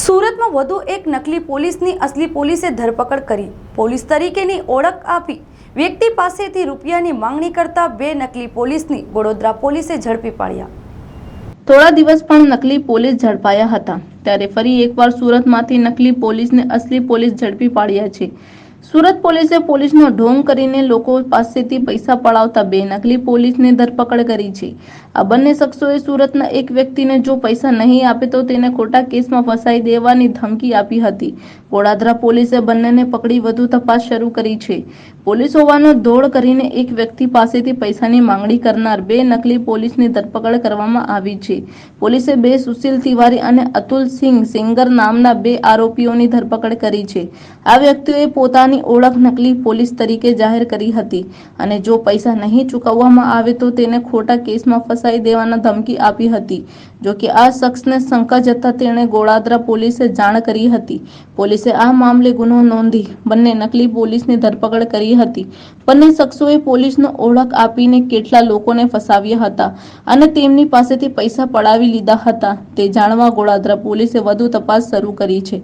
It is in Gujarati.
સુરતમાં વધુ એક નકલી પોલીસની અસલી પોલીસે ધરપકડ કરી. પોલીસ તરીકેની ઓળખ આપી વ્યક્તિ પાસેથી રૂપિયાની માંગણી કરતા બે નકલી પોલીસની વડોદરા પોલીસે ઝડપી પાડ્યા. થોડા દિવસ પણ નકલી પોલીસ ઝડપાયા હતા. ત્યારે ફરી એકવાર સુરતમાંથી નકલી પોલીસને અસલી પોલીસ ઝડપી પાડ્યા છે. સુરત પોલીસે પોલીસનો ઢોંગ કરીને લોકો પાસેથી પૈસા પડાવતા બે નકલી પોલીસની ધરપકડ કરી છે. આ બંને શખ્સોએ સુરતના એક વ્યક્તિને જો પૈસા નહીં આપે તો તેને ખોટા કેસમાં ફસાઈ દેવાની ધમકી આપી હતી. ગોળાદરા પોલીસે બંનેને પકડી વધુ તપાસ શરૂ કરી છે. પોલીસ હોવાનો દોડ કરીને એક વ્યક્તિ પાસેથી પૈસાની માંગણી કરનાર બે નકલી પોલીસની ધરપકડ કરવામાં આવી છે. પોલીસે બે સુશીલ તિવારી અને અતુલ સિંહ સિંગર નામના બે આરોપીઓની ધરપકડ કરી છે. આ વ્યક્તિઓએ પોતાની ઓળખ નકલી પોલીસ તરીકે જાહેર કરી હતી અને જો પૈસા નહીં ચૂકવવામાં આવે તો તેને ખોટા કેસમાં ફસાઈ દેવાના ધમકી આપી હતી. જો કે આ શખ્સને શંકા જતા તેણે ગોળાદરા પોલીસે જાણ કરી હતી. પોલીસે આ મામલે ગુનો નોંધી બંને નકલી પોલીસની ધરપકડ કરી હતી. બંને શખ્સોએ પોલીસનો ઓળખ આપીને કેટલા લોકોને ફસાવ્યા હતા અને તેમની પાસેથી પૈસા પડાવી લીધા હતા તે જાણવા ગોળાદરા પોલીસે વધુ તપાસ શરૂ કરી છે.